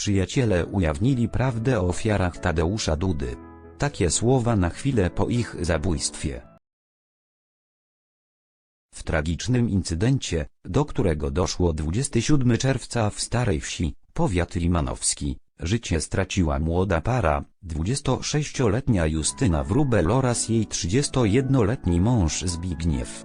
Przyjaciele ujawnili prawdę o ofiarach Tadeusza Dudy. Takie słowa na chwilę po ich zabójstwie. W tragicznym incydencie, do którego doszło 27 czerwca w Starej Wsi, powiat limanowski, życie straciła młoda para, 26-letnia Justyna Wróbel oraz jej 31-letni mąż Zbigniew.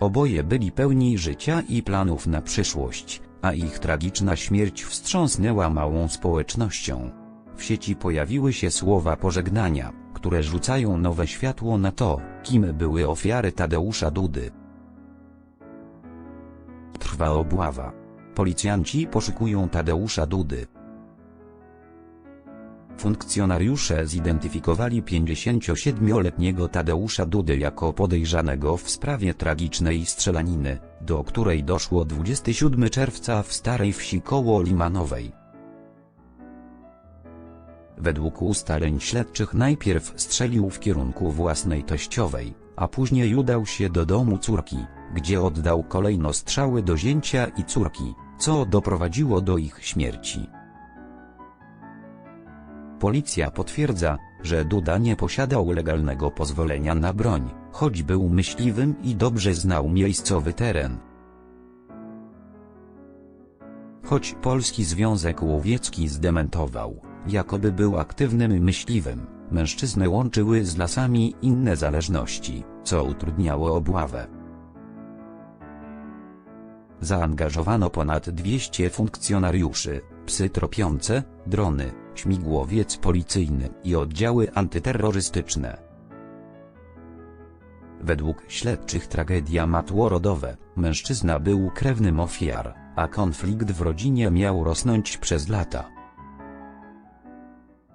Oboje byli pełni życia i planów na przyszłość, a ich tragiczna śmierć wstrząsnęła małą społecznością. W sieci pojawiły się słowa pożegnania, które rzucają nowe światło na to, kim były ofiary Tadeusza Dudy. Trwa obława. Policjanci poszukują Tadeusza Dudy. Funkcjonariusze zidentyfikowali 57-letniego Tadeusza Dudy jako podejrzanego w sprawie tragicznej strzelaniny, do której doszło 27 czerwca w Starej Wsi koło Limanowej. Według ustaleń śledczych najpierw strzelił w kierunku własnej teściowej, a później udał się do domu córki, gdzie oddał kolejno strzały do zięcia i córki, co doprowadziło do ich śmierci. Policja potwierdza, że Duda nie posiadał legalnego pozwolenia na broń, choć był myśliwym i dobrze znał miejscowy teren. Choć Polski Związek Łowiecki zdementował, jakoby był aktywnym myśliwym, mężczyznę łączyły z lasami inne zależności, co utrudniało obławę. Zaangażowano ponad 200 funkcjonariuszy, psy tropiące, drony, śmigłowiec policyjny i oddziały antyterrorystyczne. Według śledczych tragedia matło rodowe, mężczyzna był krewnym ofiar, a konflikt w rodzinie miał rosnąć przez lata.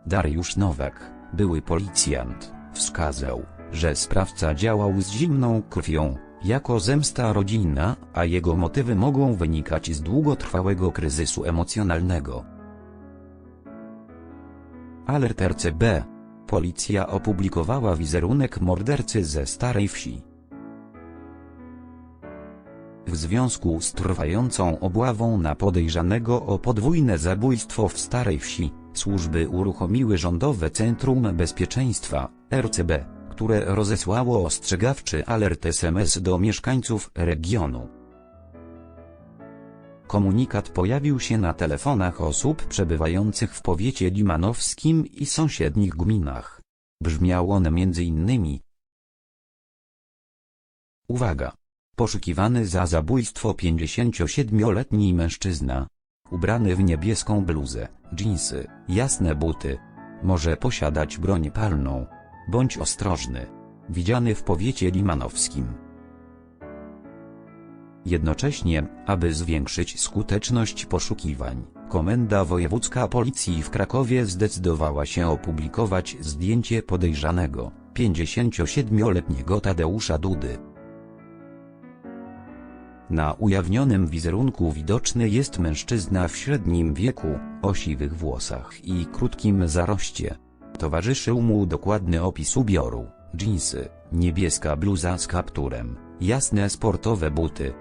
Dariusz Nowak, były policjant, wskazał, że sprawca działał z zimną krwią, jako zemsta rodzinna, a jego motywy mogą wynikać z długotrwałego kryzysu emocjonalnego. Alert RCB. Policja opublikowała wizerunek mordercy ze Starej Wsi. W związku z trwającą obławą na podejrzanego o podwójne zabójstwo w Starej Wsi, służby uruchomiły Rządowe Centrum Bezpieczeństwa, RCB, które rozesłało ostrzegawczy alert SMS do mieszkańców regionu. Komunikat pojawił się na telefonach osób przebywających w powiecie limanowskim i sąsiednich gminach. Brzmiał on m.in. Uwaga! Poszukiwany za zabójstwo 57-letni mężczyzna. Ubrany w niebieską bluzę, dżinsy, jasne buty. Może posiadać broń palną. Bądź ostrożny. Widziany w powiecie limanowskim. Jednocześnie, aby zwiększyć skuteczność poszukiwań, Komenda Wojewódzka Policji w Krakowie zdecydowała się opublikować zdjęcie podejrzanego, 57-letniego Tadeusza Dudy. Na ujawnionym wizerunku widoczny jest mężczyzna w średnim wieku, o siwych włosach i krótkim zaroście. Towarzyszył mu dokładny opis ubioru, dżinsy, niebieska bluza z kapturem, jasne sportowe buty.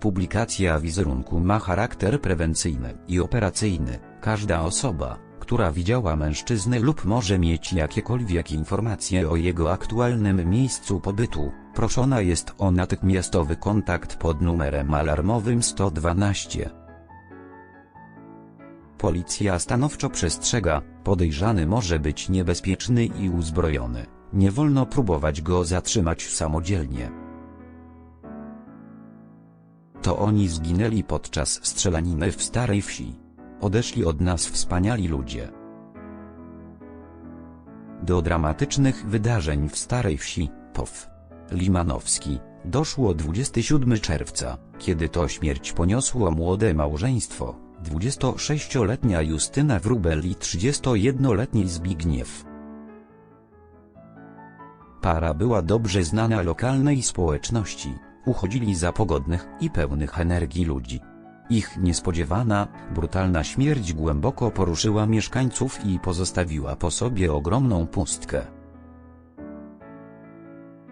Publikacja wizerunku ma charakter prewencyjny i operacyjny. Każda osoba, która widziała mężczyznę lub może mieć jakiekolwiek informacje o jego aktualnym miejscu pobytu, proszona jest o natychmiastowy kontakt pod numerem alarmowym 112. Policja stanowczo przestrzega, podejrzany może być niebezpieczny i uzbrojony, nie wolno próbować go zatrzymać samodzielnie. To oni zginęli podczas strzelaniny w Starej Wsi. Odeszli od nas wspaniali ludzie. Do dramatycznych wydarzeń w Starej Wsi, POW. Limanowski, doszło 27 czerwca, kiedy to śmierć poniosło młode małżeństwo, 26-letnia Justyna Wróbel i 31-letni Zbigniew. Para była dobrze znana lokalnej społeczności, uchodzili za pogodnych i pełnych energii ludzi. Ich niespodziewana, brutalna śmierć głęboko poruszyła mieszkańców i pozostawiła po sobie ogromną pustkę.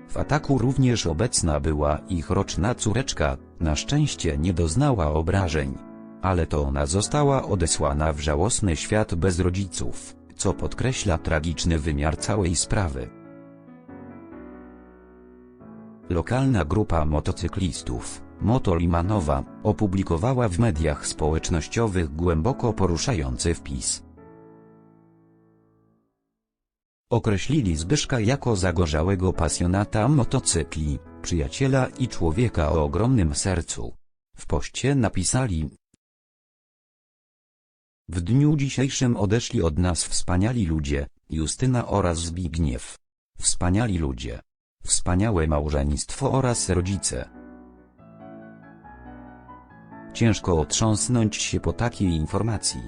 W ataku również obecna była ich roczna córeczka, na szczęście nie doznała obrażeń. Ale to ona została odesłana w żałosny świat bez rodziców, co podkreśla tragiczny wymiar całej sprawy. Lokalna grupa motocyklistów, Motolimanowa, opublikowała w mediach społecznościowych głęboko poruszający wpis. Określili Zbyszka jako zagorzałego pasjonata motocykli, przyjaciela i człowieka o ogromnym sercu. W poście napisali W dniu dzisiejszym odeszli od nas wspaniali ludzie, Justyna oraz Zbigniew. Wspaniali ludzie. Wspaniałe małżeństwo oraz rodzice. Ciężko otrząsnąć się po takiej informacji.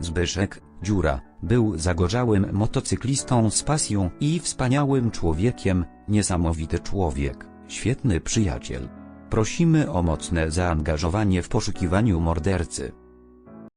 Zbyszek, dziura, był zagorzałym motocyklistą z pasją i wspaniałym człowiekiem, niesamowity człowiek, świetny przyjaciel. Prosimy o mocne zaangażowanie w poszukiwaniu mordercy.